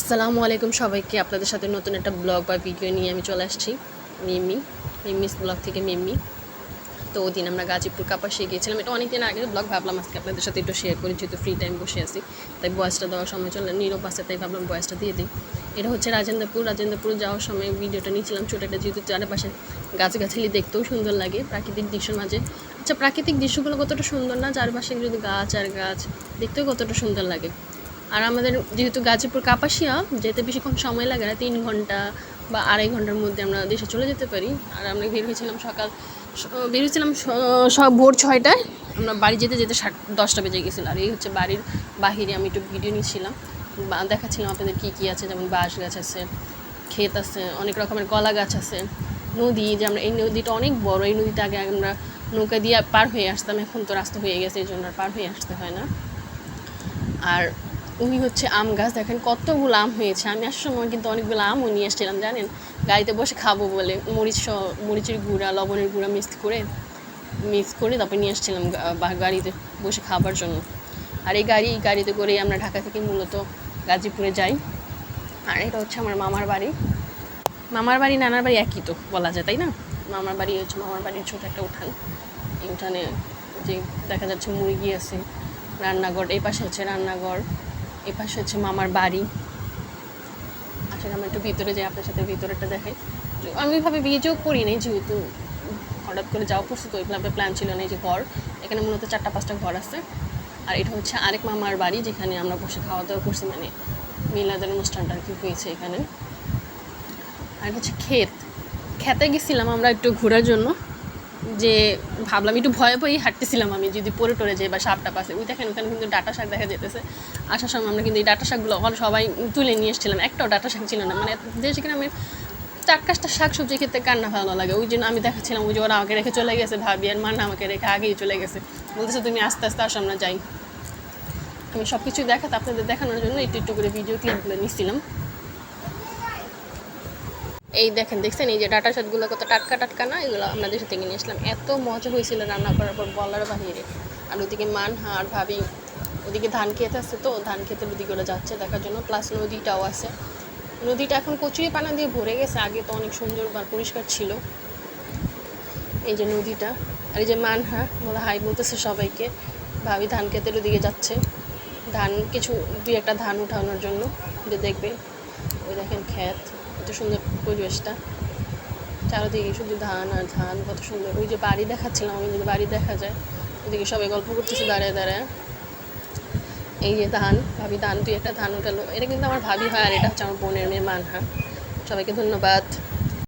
আসসালামু আলাইকুম সবাইকে আপনাদের সাথে নতুন একটা ব্লগ বা ভিডিও নিয়ে আমি চলে আসছি। মিমি, মিমিস ব্লগ থেকে মিমি। তো ওদিন আমরা গাজীপুর কাপাসে গিয়েছিলাম। এটা অনেকদিন আগের ব্লগ, ভাবলাম আজকে আপনাদের সাথে একটু শেয়ার করি, যেহেতু ফ্রি টাইম বসে আছি। তাই বয়সটা দেওয়ার সময় চলে, নীরব আছে, তাই ভাবলাম বয়সটা দিয়ে দিই। এটা হচ্ছে রাজেন্দ্রপুর। রাজেন্দ্রপুর যাওয়ার সময় ভিডিওটা নিয়েছিলাম ছোটো একটা, যেহেতু চারপাশে গাছগাছালি দেখতেও সুন্দর লাগে প্রাকৃতিক দৃশ্যের মাঝে। আচ্ছা প্রাকৃতিক দৃশ্যগুলো কতটা সুন্দর না? চারপাশে যদি গাছ আর গাছ, দেখতেও কতটা সুন্দর লাগে। আর আমাদের যেহেতু গাজীপুর কাপাসিয়া, যেতে বেশিক্ষণ সময় লাগে না, তিন ঘণ্টা বা আড়াই ঘণ্টার মধ্যে আমরা দেশে চলে যেতে পারি। আর আমরা বের হয়েছিলাম সকাল বের হয়েছিলাম সব ভোর ছয়টায়। আমরা বাড়ি যেতে যেতে সাত, দশটা বেজে গেছিল। আর এই হচ্ছে বাড়ির বাহিরে আমি একটু ভিডিও নিয়েছিলাম দেখাচ্ছিলাম আপনাদের কী কী আছে, যেমন বাঁশ গাছ আছে, ক্ষেত আছে, অনেক রকমের কলা গাছ আছে, নদী, যে আমরা এই নদীটা অনেক বড়। এই নদীতে আগে আমরা নৌকা দিয়ে পার হয়ে আসতাম, এখন তো রাস্তা হয়ে গেছে, এই জন্য আর পার হয়ে আসতে হয় না। আর উনি হচ্ছে আম গাছ, দেখেন কতগুলো আম হয়েছে। আমি আসার সময় কিন্তু অনেকগুলো আমও নিয়ে এসেছিলাম জানেন? গাড়িতে বসে খাব বলে মরিচ মরিচের গুঁড়া, লবণের গুঁড়া মিক্স করে মিক্স করে তারপর নিয়ে এসেছিলাম গাড়িতে বসে খাবার জন্য। আর এই গাড়ি গাড়িতে করেই আমরা ঢাকা থেকে মূলত গাজীপুরে যাই। আর এটা হচ্ছে আমার মামার বাড়ি। মামার বাড়ি, নানার বাড়ি একই তো, বলা যায়, তাই না? মামার বাড়ি হচ্ছে মামার বাড়ির ছোটো একটা উঠান। এই উঠানে যে দেখা যাচ্ছে মুরগি আছে, রান্নাঘর, এই পাশে হচ্ছে রান্নাঘর। এই পাশে হচ্ছে মামার বাড়ি। আসলে আমরা একটু ভিতরে যাই, আপনার সাথে ভিতরেটা দেখাই। আমি ওইভাবে ভিডিও করি নাই, যেহেতু হঠাৎ করে যাওয়া পড়ছে তো ওইভাবে প্ল্যান ছিল না, এই যে ঘর। এখানে মূলত চারটা, পাঁচটা ঘর আছে। আর এটা হচ্ছে আরেক মামার বাড়ি, যেখানে আমরা বসে খাওয়া দাওয়া করছি মানে মিলাদের অনুষ্ঠানটা আর কি হয়েছে এখানে। আর হচ্ছে ক্ষেত। খেতে গেছিলাম আমরা একটু ঘোরার জন্য। যে ভাবলাম, একটু ভয়ে ভয়েই হাঁটতেছিলাম আমি, যদি পরে টরে যাই বা সাপটা পাশে ওই দেখেন, ওখানে কিন্তু ডাটা শাক দেখা যেতেছে আসার সময় আমরা কিন্তু এই ডাটা শাকগুলো ওখানে সবাই তুলে নিয়ে এসেছিলাম। একটাও ডাটা শাক ছিল না। মানে আমি চার পাঁচটা শাক সবজি খেতে কার না ভালো লাগে। ওই জন্য আমি দেখাচ্ছিলাম, ওই যে ওরা আমাকে রেখে চলে গেছে, ভাবি আর মা না আমাকে রেখে আগেই চলে গেছে। বলতেছে, তুমি আস্তে আস্তে আসো, আমরা যাই। আমি সব কিছু দেখাতে আপনাদের দেখানোর জন্য একটু একটু করে ভিডিও ক্লিপগুলো নিচ্ছিলাম। এই দেখেন, দেখছেন? এই যে ডাটা শাকগুলো কত টাটকা টাটকা না? এগুলো দেশে থেকে নিয়ে আসলাম। এত মজা হয়েছিল রান্না করার পর, বলার বাহিরে। আর ওদিকে মান আর ভাবি, ওদিকে ধান খেতে আসছে তো, ধান খেতে ওদিকে ওরা যাচ্ছে দেখার জন্য। প্লাস নদীটাও আছে। নদীটা এখন কচুরি পানা দিয়ে ভরে গেছে, আগে তো অনেক সুন্দর বা পরিষ্কার ছিল। এই যে নদীটা, আর এই যে মানহা ওরা হাই বলতেছে সবাইকে। ভাবি ধান খেতের ওদিকে যাচ্ছে। ধান, কিছু, দুই একটা ধান উঠানোর জন্য। যে দেখবে, ওই দেখেন ক্ষেত। কত সুন্দর পরিবেশটা। চারিদিকে শুধু ধান আর ধান, কত সুন্দর। ওই যে বাড়ি দেখাচ্ছিলাম আমি, যদি বাড়ি দেখা যায় ওইদিকে সবাই গল্প করতেছে, দাঁড়ায় দাঁড়ায়। এই যে ধান, ভাবি, ধান, তুই একটা ধান উঠালো। এটা কিন্তু আমার ভাবি হয়, আর এটা হচ্ছে আমার বোনের মেয়ে মানহা। সবাইকে ধন্যবাদ।